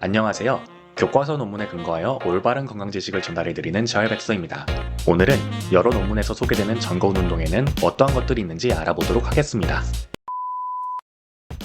안녕하세요. 교과서 논문에 근거하여 올바른 건강 지식을 전달해드리는 저혈백서입니다. 오늘은 여러 논문에서 소개되는 전거운 운동에는 어떠한 것들이 있는지 알아보도록 하겠습니다.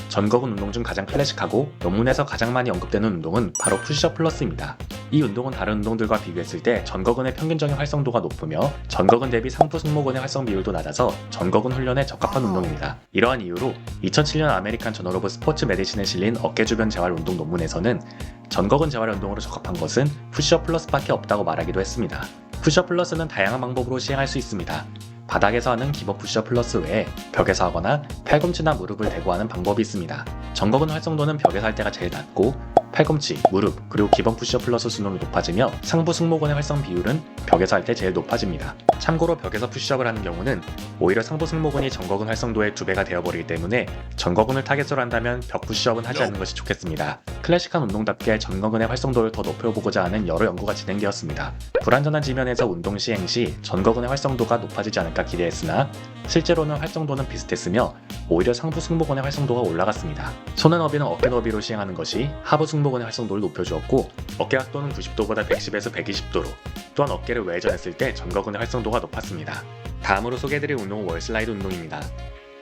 전거운 운동 중 가장 클래식하고 논문에서 가장 많이 언급되는 운동은 바로 푸시업 플러스입니다. 이 운동은 다른 운동들과 비교했을 때 전거근의 평균적인 활성도가 높으며 전거근 대비 상부 승모근의 활성 비율도 낮아서 전거근 훈련에 적합한 운동입니다. 이러한 이유로 2007년 아메리칸 저널 오브 스포츠 메디신에 실린 어깨 주변 재활 운동 논문에서는 전거근 재활 운동으로 적합한 것은 푸시업 플러스밖에 없다고 말하기도 했습니다. 푸시업 플러스는 다양한 방법으로 시행할 수 있습니다. 바닥에서 하는 기본 푸시업 플러스 외에 벽에서 하거나 팔꿈치나 무릎을 대고 하는 방법이 있습니다. 전거근 활성도는 벽에서 할 때가 제일 낮고 팔꿈치, 무릎, 그리고 기본 푸시업 플러스 수능이 높아지며 상부 승모근의 활성 비율은 벽에서 할 때 제일 높아집니다. 참고로 벽에서 푸시업을 하는 경우는 오히려 상부 승모근이 전거근 활성도의 두 배가 되어버리기 때문에 전거근을 타겟으로 한다면 벽 푸시업은 하지 않는 것이 좋겠습니다. 클래식한 운동답게 전거근의 활성도를 더 높여보고자 하는 여러 연구가 진행되었습니다. 불안전한 지면에서 운동 시행 시 전거근의 활성도가 높아지지 않을까 기대했으나 실제로는 활성도는 비슷했으며 오히려 상부 승모근의 활성도가 올라갔습니다. 손은 너비는 어깨 너비로 시행하는 것이 하부 승모근의 활성도를 높여주었고 어깨 각도는 90도보다 110에서 120도로 또한 어깨를 외전했을 때 전거근의 활성도가 높았습니다. 다음으로 소개해드릴 운동은 월슬라이드 운동입니다.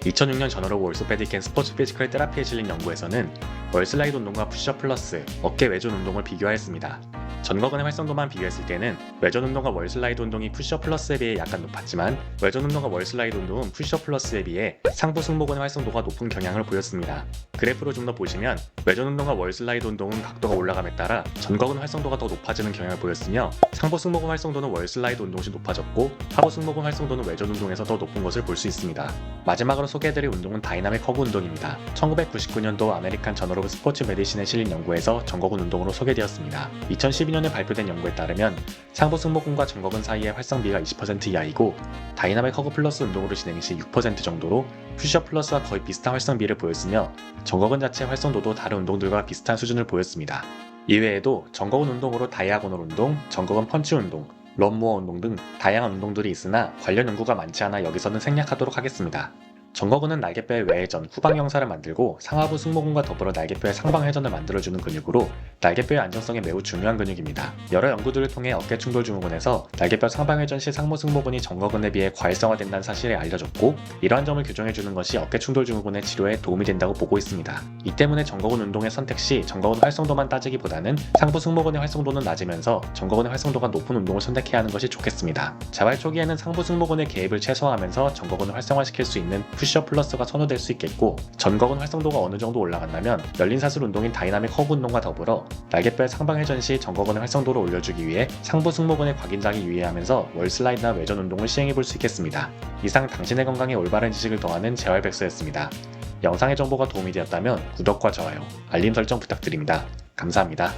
2006년 저널 오브 월소페딕 앤 스포츠 피지컬 테라피에 실린 연구에서는 월슬라이드 운동과 푸시업 플러스 어깨 외전 운동을 비교하였습니다. 전거근의 활성도만 비교했을 때는 외전 운동과 월슬라이드 운동이 푸시업 플러스에 비해 약간 높았지만 외전 운동과 월슬라이드 운동은 푸시업 플러스에 비해 상부 승모근의 활성도가 높은 경향을 보였습니다. 그래프로 좀 더 보시면 외전 운동과 월 슬라이드 운동은 각도가 올라감에 따라 전거근 활성도가 더 높아지는 경향을 보였으며 상부 승모근 활성도는 월 슬라이드 운동 시 높아졌고 하부 승모근 활성도는 외전 운동에서 더 높은 것을 볼 수 있습니다. 마지막으로 소개해드릴 운동은 다이나믹 커브 운동입니다. 1999년도 아메리칸 저널 오브 스포츠 메디신에 실린 연구에서 전거근 운동으로 소개되었습니다. 2012년에 발표된 연구에 따르면 상부 승모근과 전거근 사이의 활성비가 20% 이하이고 다이나믹 커브 플러스 운동으로 진행 시 6% 정도로 푸시업 플러스와 거의 비슷한 활성비를 보였으며 전거근 자체 활성도도 다른 운동들과 비슷한 수준을 보였습니다. 이외에도 전거근 운동으로 다이아고널 운동, 전거근 펀치 운동, 런모어 운동 등 다양한 운동들이 있으나 관련 연구가 많지 않아 여기서는 생략하도록 하겠습니다. 전거근은 날개뼈의 외회전, 후방 경사를 만들고 상하부 승모근과 더불어 날개뼈의 상방 회전을 만들어주는 근육으로 날개뼈의 안정성에 매우 중요한 근육입니다. 여러 연구들을 통해 어깨 충돌 증후군에서 날개뼈 상방 회전 시 상부 승모근이 전거근에 비해 과일성화된다는 사실이 알려졌고 이러한 점을 교정해주는 것이 어깨 충돌 증후군의 치료에 도움이 된다고 보고 있습니다. 이 때문에 전거근 운동의 선택 시 전거근 활성도만 따지기보다는 상부 승모근의 활성도는 낮으면서 전거근의 활성도가 높은 운동을 선택해야 하는 것이 좋겠습니다. 재활 초기에는 상부 승모근의 개입을 최소화하면서 전거근을 활성화시킬 수 있는 푸시업 플러스가 선호될 수 있겠고 전거근 활성도가 어느 정도 올라간다면 열린 사슬 운동인 다이나믹 허브 운동과 더불어 날개뼈 상방 회전 시 전거근의 활성도를 올려주기 위해 상부 승모근의 곽인장이 유의하면서 월슬라이드나 외전 운동을 시행해 볼 수 있겠습니다. 이상 당신의 건강에 올바른 지식을 더하는 재활백서였습니다. 영상의 정보가 도움이 되었다면 구독과 좋아요, 알림 설정 부탁드립니다. 감사합니다.